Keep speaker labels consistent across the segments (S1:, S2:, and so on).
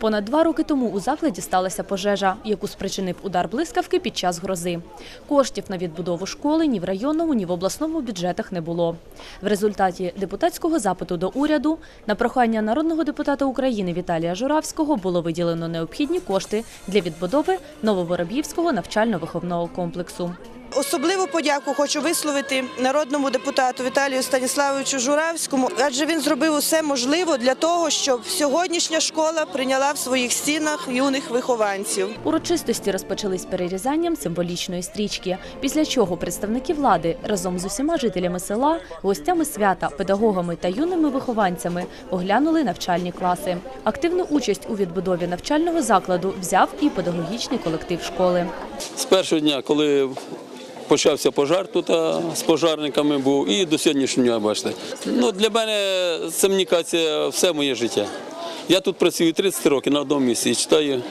S1: Понад два роки тому у закладі сталася пожежа, яку спричинив удар блискавки під час грози. Коштів на відбудову школи ні в районному, ні в обласному бюджетах не було. В результаті депутатського запиту до уряду на прохання народного депутата України Віталія Журавського було виділено необхідні кошти для відбудови Нововороб'ївського навчально-виховного комплексу.
S2: Особливу подяку хочу висловити народному депутату Віталію Станіславовичу Журавському, адже він зробив усе можливе для того, щоб сьогоднішня школа прийняла в своїх стінах юних вихованців.
S1: Урочистості розпочались перерізанням символічної стрічки, після чого представники влади разом з усіма жителями села, гостями свята, педагогами та юними вихованцями оглянули навчальні класи. Активну участь у відбудові навчального закладу взяв і педагогічний колектив школи.
S3: З першого дня, коли почався пожар тут з пожарниками був, і до сьогоднішнього дня, бачите. Ну, для мене це все моє життя. Я тут працюю 30 років на одному місці і читаю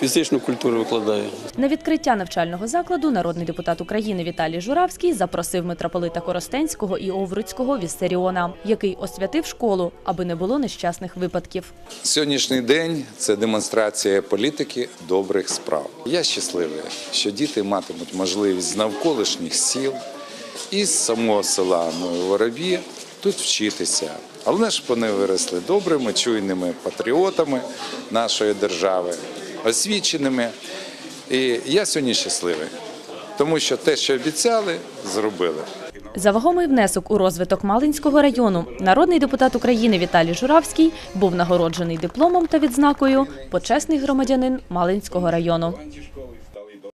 S3: фізичну культуру викладаю.
S1: На відкриття навчального закладу народний депутат України Віталій Журавський запросив митрополита Коростенського і Овруцького Віссаріона, який освятив школу, аби не було нещасних випадків.
S4: Сьогоднішній день це демонстрація політики добрих справ. Я щасливий, що діти матимуть можливість з навколишніх сіл і з самого села Нові Воробі тут вчитися. Головне, щоб вони виросли добрими, чуйними патріотами нашої держави, освіченими. І я сьогодні щасливий, тому що те, що обіцяли, зробили.
S1: За вагомий внесок у розвиток Малинського району народний депутат України Віталій Журавський був нагороджений дипломом та відзнакою почесний громадянин Малинського району.